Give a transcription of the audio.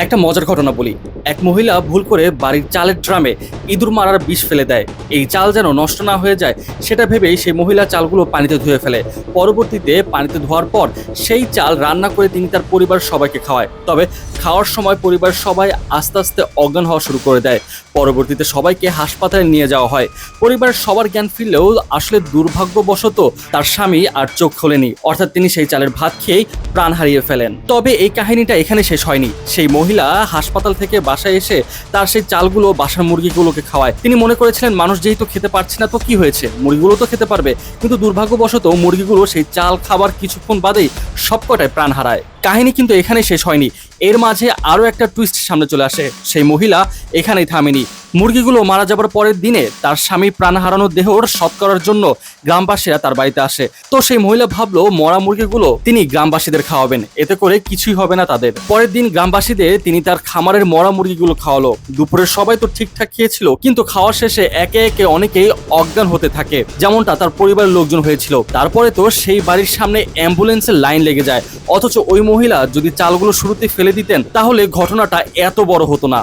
একটা মজার ঘটনা বলি। এক মহিলা ভুল করে বাড়ির চালের ড্রামে ইঁদুর মারার বিষ ফেলে দেয়। এই চাল যেন নষ্ট না হয়ে যায়, সেটা ভেবেই সেই মহিলা চালগুলো পানিতে ধুয়ে ফেলে। পরবর্তীতে পানিতে ধোয়ার পর সেই চাল রান্না করে তিনি তার পরিবার সবাইকে খাওয়ায়। তবে খাওয়ার সময় পরিবার সবাই আস্তে আস্তে অজ্ঞান হওয়া শুরু করে দেয়। পরবর্তীতে সবাইকে হাসপাতালে নিয়ে যাওয়া হয়। পরিবারের সবার জ্ঞান ফিরলেও আসলে দুর্ভাগ্যবশত তার স্বামী আর চোখ খোলেনি। অর্থাৎ তিনি সেই চালের ভাত খেয়েই প্রাণ হারিয়ে ফেলেন। তবে এই কাহিনীটা এখানে শেষ হয়নি। সেই মহিলা হাসপাতাল থেকে বাসায় এসে তার সেই চালগুলো বাসার মুরগিগুলোকে খাওয়ায়। তিনি মনে করেছিলেন, মানুষ যেহেতু খেতে পারছে না, তো কি হয়েছে? মুরগিগুলো তো খেতে পারবে। কিন্তু দুর্ভাগ্যবশত মুরগিগুলো সেই চাল, খাবার কিছুক্ষণ বাদেই সবকটায় প্রাণ হারায়। কাহিনী কিন্তু এখানে শেষ হয়নি। এর মাঝে আরও একটা টুইস্ট সামনে চলে আসে। সেই মহিলা এখানেই থামেনি। মুরগিগুলো মারা যাবার পরের দিনে তার স্বামী প্রাণ হারানো দেহর সৎ করার জন্য গ্রামবাসীরা তার বাড়িতে আসে। তো সেই মহিলা ভাবলো, মরা মুরগিগুলো তিনি গ্রামবাসীদের খাওয়াবেন। এতে করে কিছুই হবে না তাদের। পরের দিন গ্রামবাসীদের তিনি তার খামারের মরা মুরগিগুলো খাওয়ালো। দুপুরে সবাই তো ঠিকঠাক খেয়েছিল, কিন্তু খাওয়া শেষে একে একে অনেকেই অজ্ঞান হতে থাকে। যেমনটা তার পরিবারের লোকজন হয়েছিল। তারপরে তো সেই বাড়ির সামনে অ্যাম্বুলেন্সের লাইন লেগে যায়। অথচ ওই মহিলা যদি চালগুলো শুরুতে ফেলে দিতেন, তাহলে ঘটনাটা এত বড় হতো না।